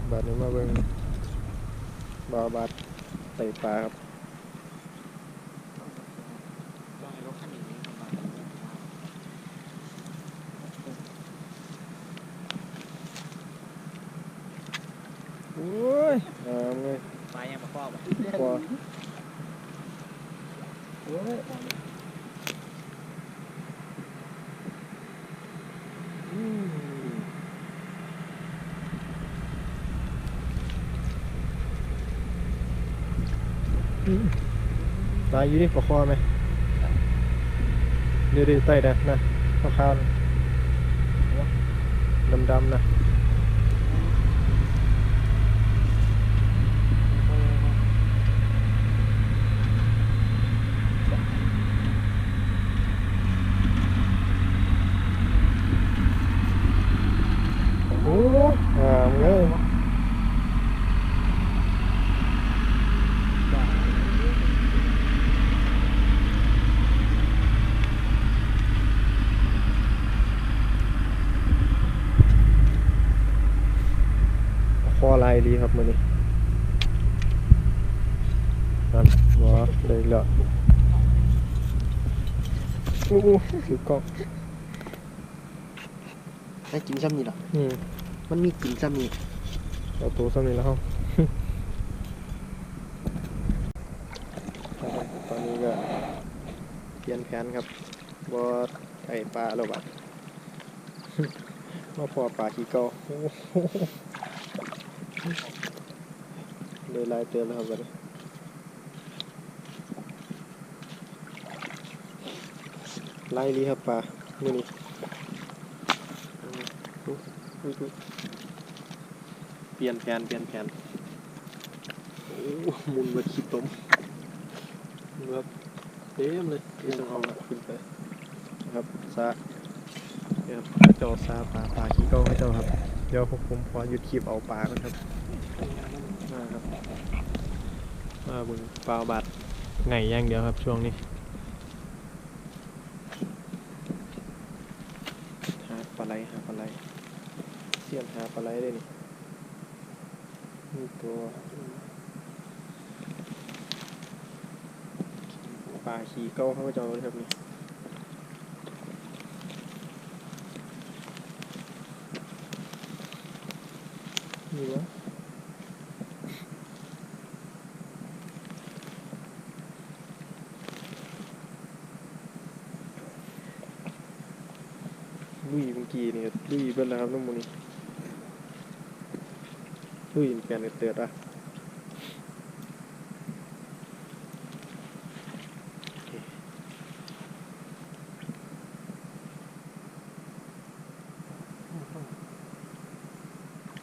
นะครับบัดนี้มาเบิ่งบาวบาดไต่ปลาครับต้องให้รถคันนี้ทำมาโอ้ยงามเลยปลายังมาครอบอะพอโอ้ย อืมอืมป ลายอยู่นี่ปะคอไหมเดี๋ยวๆใต้นะนะข้าวๆดำๆนะ โอ้งามเลยคอลาย ดีครับมือนี้นั่นหัวเลยอีกแล้วอู้หูถือกล้องให้กินซ้ำนี่หรออืมมันมีกินซ้ำนี่เอาตัวซ้ำนี่แล้วครับตอนนี้ก็เปลี่ยนแผนครับบอไก่ปลาแล้วบัดมาพอปลาขี้เก่าโอ้โห เลยลายเตือนแล้วครับบัดนี้ไล่ลีครับปลามื่อนี้เปลี่ยนแผนเปลี่ยนแผนมุนมาขี้ต้มครับเต็มเลยที่ต้องเอาละขึ้นไปครับซาเนี่ยครับเจ้าซาปลาปลาขี้เก่าให้เจ้าครับ เดี๋ยวพวกผมขอหยุดคลิปเอาปลาก่อนครับมาครับมาเบึงปลาบาดไงอย่างเดียวครับช่วงนี้หาปลาไหลหาปลาไหลเสียนหาปลาไหลได้นี่นี่ตัวปลาขี้เก่าเขาก็จะเอาเลยครับนี่นี่วะ ลุยเมื่อกี้นี่ลุยเบิ่แล้วครับน้องโมนี่ลุยเปลี่ยนกันเตือดอะโอเค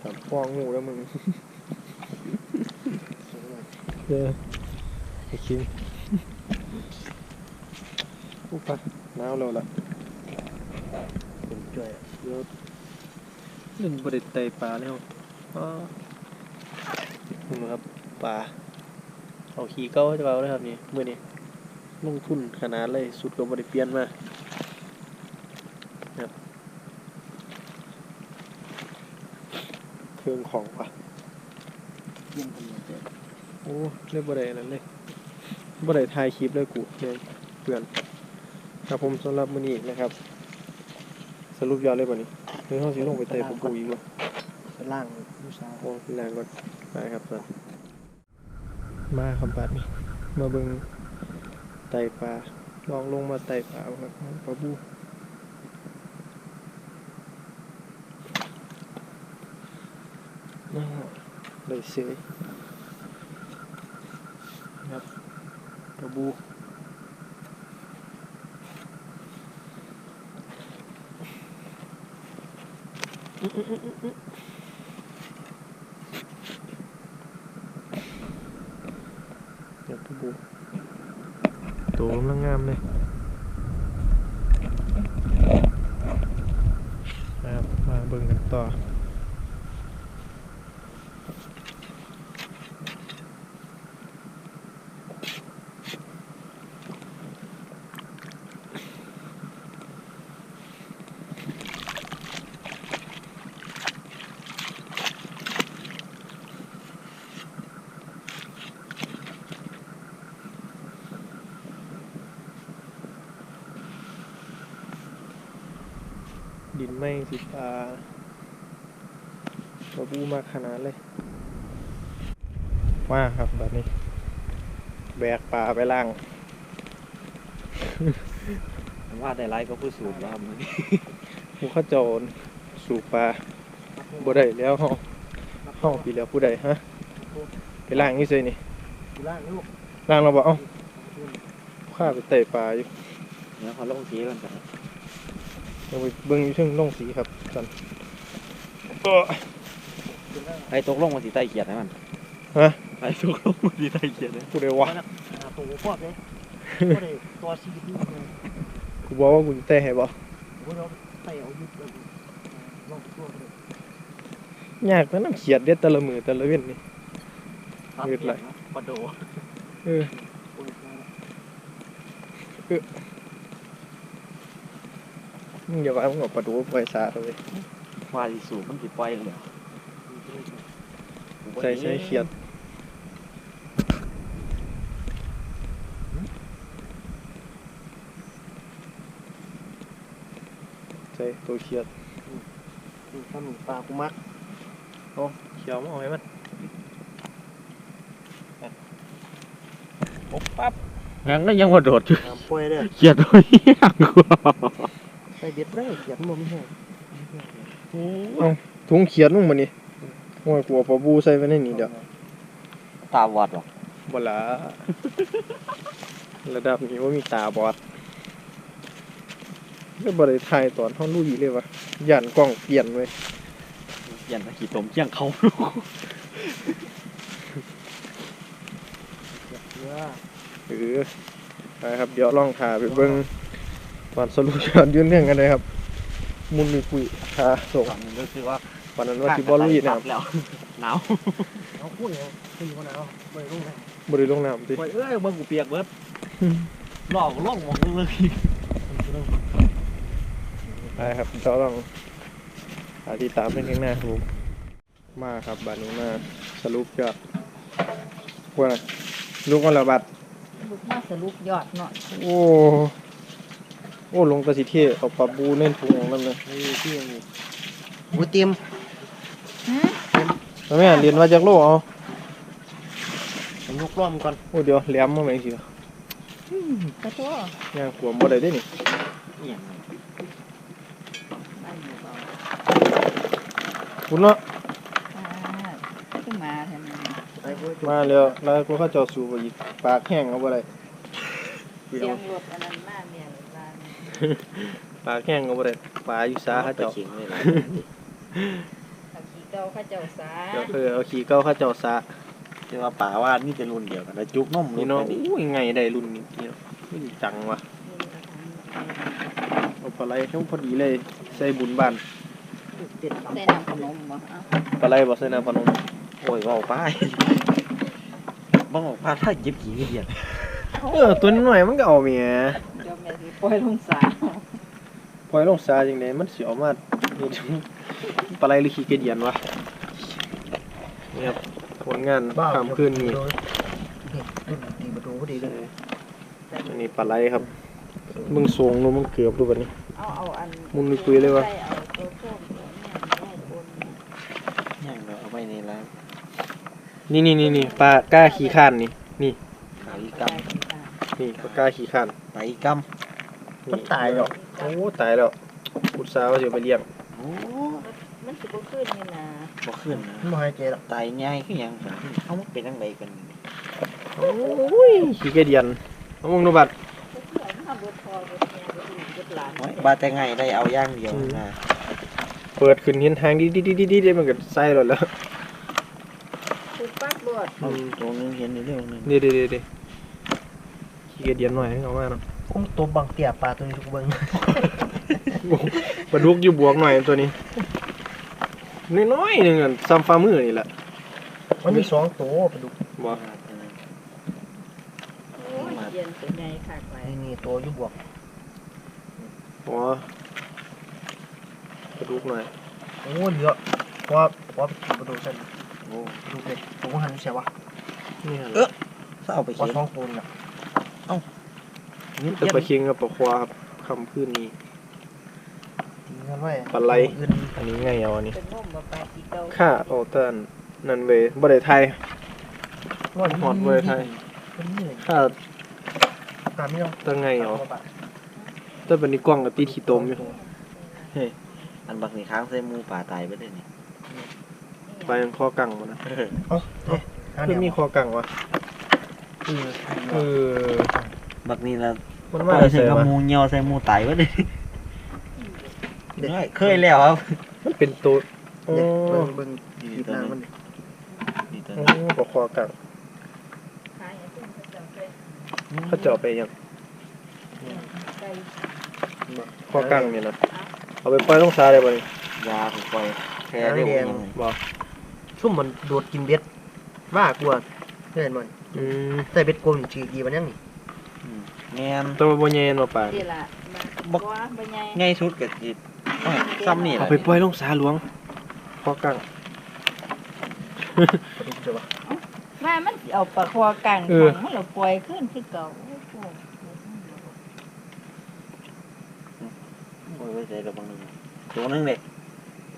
ถามฟองงูแล้วมึงเด้อไอ้คิงอุ๊บปะหนาวแล้วล่ะเป็น จ่อยเดี๋ยวเล่นบริไตปลาแล้วอ๋อนี่ครับปลาเอาขี่เก้าให้เราเลยครับนี่มื่อนี้ลงทุนขนาดเลยสุดก็บริเปลี่ยนมาครับเครื่องของปะเยี่ยมคนเดียวโอ้เรียกบรินั้นเลยบริถ่ายคลิปเลยกูเลยเพื่อนครับผมสำหรับมื้อนี้นะครับ สรุปยอดเลยป่ะนี้เฮ้ยห้องสิลงไปเตะปูอีกวะไปล่างผู้สาวโอ้แรงก่อนไปครับสันมาครับบัดนี้มาเบิ่งไต่ปลาลองลงมาไต่ปลาครับปลาบูน่าเลยเสยครับปลาบู เดี๋ยวปูตัวกำลังงามเลยนะครับมาเบิ่งกันต่อ ดินไม่สิปลาปลาบูมากขนาดเลยมาครับแบบนี้ แบกปลาไปล่าง ว่าได้ไรก็ผู้สูบแล้วครับมึงหมูเข้าโจรสู่ปลาบ่ได้แล้วเฮาเฮาปีแล้วผู้ใดฮะไปล่างนี่เลยนี่อยู่ล่างลูกล่างเราบอกเอ้าข้าไปเตะปลาอยู่เดี๋ยวเขาลงสีกันกัน เดี๋ยวไปเบิ่งอยู่เชิงลงสีครับกันเออไอ้ตกลงมาสีใต้เกียรติให้มันฮะไอ้ตกลงมาสีใต้เกียรติผู้ใดวะหาตัวพอดเลยก็ได้ตัวซีดีเลยกูบอกว่ากูจะเตะให้บ่โอ้ยเราเตะเอายึดเลยลองตัวเลยยากแต่น้ำเขียดเด็ดแต่ละมือแต่ละเว้นนี่ยืดไหลปลาโดเออโอ้ย มึงอย่าว่ามึงเอาปลาดูปล่อยสาเลยว่าสีสูบมันสิปล่อยเลยใส่ใส่เขียดใส่ตัวเขียดดูทำปลากูมักเขียวมาเอาให้มันปุ๊บปั๊บยังก็ยังว่าโดดอยู่น้ำปล่อยเลยเกียรติตัวนี้ยังกว่าใส่ เด็ดได้เขียนมันไม่แห้งถุงเขียดมึงมานี่โอ้ยกลัวปลาบูใส่ไว้ในนี่เดี๋ยวตาบอดหรอบ่ละระดับนี้ว่ามีตาบอดก็บ่ได้ถ่ายตอนเฮาลุยเลยวะย่านกล้องเปลี่ยนเว้ยยันตะขี้ตมเกี้ยงเขาเนื้อเออไปครับ เดี๋ยวลองถ่ายไปเบิ่ง ตอนสรุปยอดยืนเรื่องกันเลยครับ มุนมีคุยหาส่งตอนนี้รู้สึกว่าวันนั้นว่าสิบ่ลุยนะครับแล้วหนาวเอาพูดอย่างคุยกันนะไปลงนะบ่ได้ลงน้ำติปล่อยเอ้ยมึงกูเปียกเบิดหลอกล่องมองเลยไปครับเดี๋ยวลองหาที่ตามเป็นข้างหน้าครับผมมาครับบัดนี้มาสรุปยอดว่าลูกคนละบาทลูกมาสรุปยอดเนาะโอ้ โอ้ลงตะสิเทเอาปลาบูเน่นถุงของนั่นเลยนี่ที่ยังมีกูเตรียมฮะแล้วแม่เรียนว่าจากโลกเอาผมยกล้อมก่อนโอ้เดี๋ยวแหลมมาไหมสิอืมกระตัวย่างขวมบ่ได้เด้นี่บ้านอยู่เบาคุณเนาะอ่าขึ้นมาทำไมไปกูมาแล้วแล้วกูเข้าเจ้าสู่ไปอีกปากแห้งเอาบ่ได้เสียงรถอันนั้นมาเนี่ยร้าน ปากแห้งเอาบ่ได้ปลาอยู่สาเขาเจ้าขิงเลยเอาขี้เก่าเข้าเจ้าสาเจ้าคือเอาขี้เก้าเข้าเจ้าสาแต่ว่าป่าว่านี่จะรุ่นเดียวกันแล้วจุกนมนี่เนาะอู้ยไงได้รุ่นนี้เนาะนี่จังวะนี่กระถางเอาปลาไหลช่วงพอดีเลยใส่บุญบ้านเด็ดใส่น้ำขนมบ่เอาปลาไหลบ่ใส่น้ำพนมโอ้ยว่าป้ายบ้องออกป้าถ้าเย็บขี้เดียดเออตัวนี้หน่อยมันก็เอาเมีย เดี๋ยวแม่สิปล่อยลงสาปล่อยลงซาจังไดมันสิออกมานี่ปลาไหลหรือขี้เกียจเดียนวะนี่ครับผลงานค่ำคืนนี้ตีประตูพอดีเลยอันนี้ปลาไหลครับ มึงสวงนูมึงเกือบดูบัดนี้เอาเอาอันมุนมีคุยเลยวะใส่เอาตัวโค้งตัวเนี่ยเอาบนย่างเราเอาไปในร้านนี่นี่นี่นี่ปลากล้าขี้ข้านนี่ขายกใส่ขี้ตา นี่ปลากล้าขี้ข้านำไปกมันตายแล้วโอ้ตายแล้วพุทธสาวเสียไปเลี้ยงำโอ้มันสิบ่ขึ้นนี่นะบ่ขึ้นนะไม่หายใจหรอกตายง่ายคือหยังครับเอามันเป็นจังไดกันโอ้ยขี้เกียจเดียนเอามึงดูบัดเพื่อนทำรถพอรถแม่รถลูกรถหลานโอ้ยบาแต่ไงได้เอาย่างเดียวนะเปิดขึ้นเห็นทางดิดิดิดิดิดิมันก็ใส่รถแล้วคือปักรถเอาตัวนึงเห็นในเรื่องนึงเดี๋ยวเดี๋ยวเดี๋ยวเดี๋ยว ขี้เกียจเดียนหน่อยให้เอามาเนาะคงตัวบังเตียปลาตัวนี้ทุกเบิ้งปลาดุกอยู่บวกหน่อยตัวนี้น้อยๆหนึ่งอะซ้ำฝ่ามือนี่แหละมันมีสองตัวปลาดุกบ่โอ้ยเย็นเป็นไงคักไหลนี่นี่ตัวอยู่บวกอ๋อปลาดุกหน่อยโอ้เหลือเพราะว่าเพราะว่าปลาดุกสั่นโอ้ปลาดุกเด็กตัวหันเสียวะนี่ฮะถ้าเอาไปเพราะเขียนสองตัวน่ะ แต่ปลาเค็งกับปลาควาครับคำพื้นนี้นกันไว้ปลาไหลอื่นอันนี้ไงเอาอันนี้เป็นงมบ่ปลาขี้เก่าค่าเอาแต่อันนั่นเว้ยบ่ได้ไทยร้อนฮอดเว้ยไทยเป็นเหนื่อยค่าตามนี่เนาะแต่ไงเอาแต่บัดนี้กล้องก็ติดขี้ตมอยู่อันบักนี่ค้างใส่หมูป่าตายไปเลยนี่ไปยังคอกังมานะเออเอ้าเอ๊ะหาคือแนวมีคอกังวะเออเออ บักนี่ละมันปล่มาอยใส่ใส่กับมาหมูเหี่ยวใส่หมูตายไปเลยเคยแล้วครับมันเป็นตัวโอ้เด็กเบิ่งเบิ่งนี่กีบตัวนางนี้มันนี่ตัวโอ้นี้บ่คอกังขายให้เพิ่นเขาเจ้าไปเขาจะเอาไปยังไก่คอกังนี่นะเอาไปปล่อยลงสาได้บ่นี่ยาปล่อยแพ้ได้บ่ยังไงบ่ซุ่มมันโดดกินเบ็ดว่ากลัวเห็นมันอืมใส่เบ็ดกลมฉีกดีมันยังนี่อืม แม่นแตัวาบ่แย่นบ่ปานนี่ล่ะบ่บ่ว่าบ่ใหญ่ง่ายสุดก็สิอ้อยซ้ำนี่แหเอาละไปปล่อยลงสาหลวงคอกังปลาดุกเจอปะว่ามันสิเอาปลาคอกังเออ ของมันแล้วปล่อยขึ้นคือเก่าโอ้โหโอ้ยไปใส่ระบังหนึงตัวหนึงเด้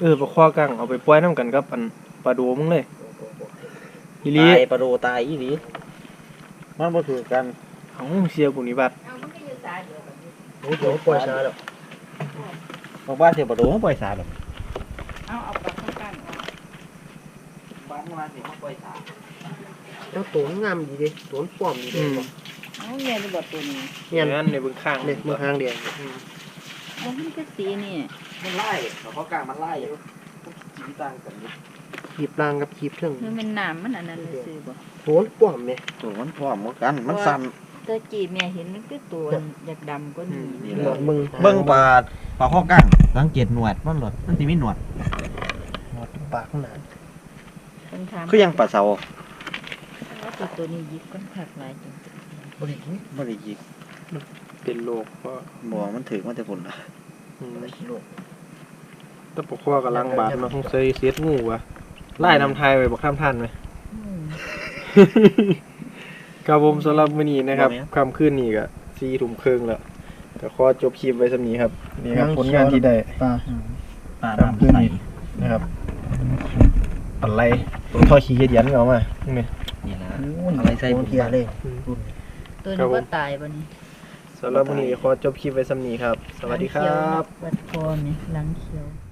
เออบ่คอกังเอาไปปล่อยนํกันกับอันปลาดูมึงเลยอีหลีตายปลาโดตายอีหลีมันบ่ถือกัน เอ้าเสียกูนี่บัดเอามันก็อยู่สายเดียวกันอยู่โอ้โหปล่อยช้าแล้วบอกว่าเสียปลาโดมันปล่อยสาดอกเอาเอาปลาคอกังออกบ้านมาสิมันปล่อยสาดแล้วตัวมันงามดีเดิตัวมันป้อมดีเด้อืมเอาแม่นบ่ตัวนี้เนี่ยงั้นในเบิ่งข้างเนี่ยมือหางแดงบ่มันคือสีนี่มันไล่เขาเขากลางมันไล่อยู่สีต่างกันอยู่ขีบรางกับขีบเชิงมันเป็นน้ำมันอันนั้นเลยซื่อบ่ตัวมันป้อมเนี่ยตัวมันพร้อมเหมือนกันมันสั่น แต่จีแม่เห็นมันคือตัวอยากดำกว่านี้นี่หแหลละอดมึงเบิ่งปลาปลาข้อกลางสังเกตหนวดมันหลดมันสิมีหนวดหลอดปากมันหนาเพิ่นถามคือยังปลาเสาว่าตัวตัวนี้ยิบกันคักหลายจังบริกิบ่ได้ยิกเป็นโลกเพราะบ่มันถือมันแต่ผลละอืมบริกิโลแตะปกครัวกำลังบาดมาคงใส่เสียดงูวะไล่นำไทยไปบอกข้ามท่านไหมอืม ครับผมสำหรับมื้อนี้นะครับค่ำคืนนี้ก็สี่ทุ่มครึ่งแล้วก็ขอจบคลิปไว้สำนี้ครับนี่ครับผลงานที่ได้ปลาปลาค่ำคืนนี้นะครับปันไรตัวท่อขี้เดียนก็เอามานี่นี่ละอะไรใส่โอ้ผม เทียเลยตัวครันี้บผมว่าตายบ่นี่สำหรับมื้อนี้ขอจบคลิปไว้สำนี้ครับ สวัสดีครับวัดคอนี่หลังเขียว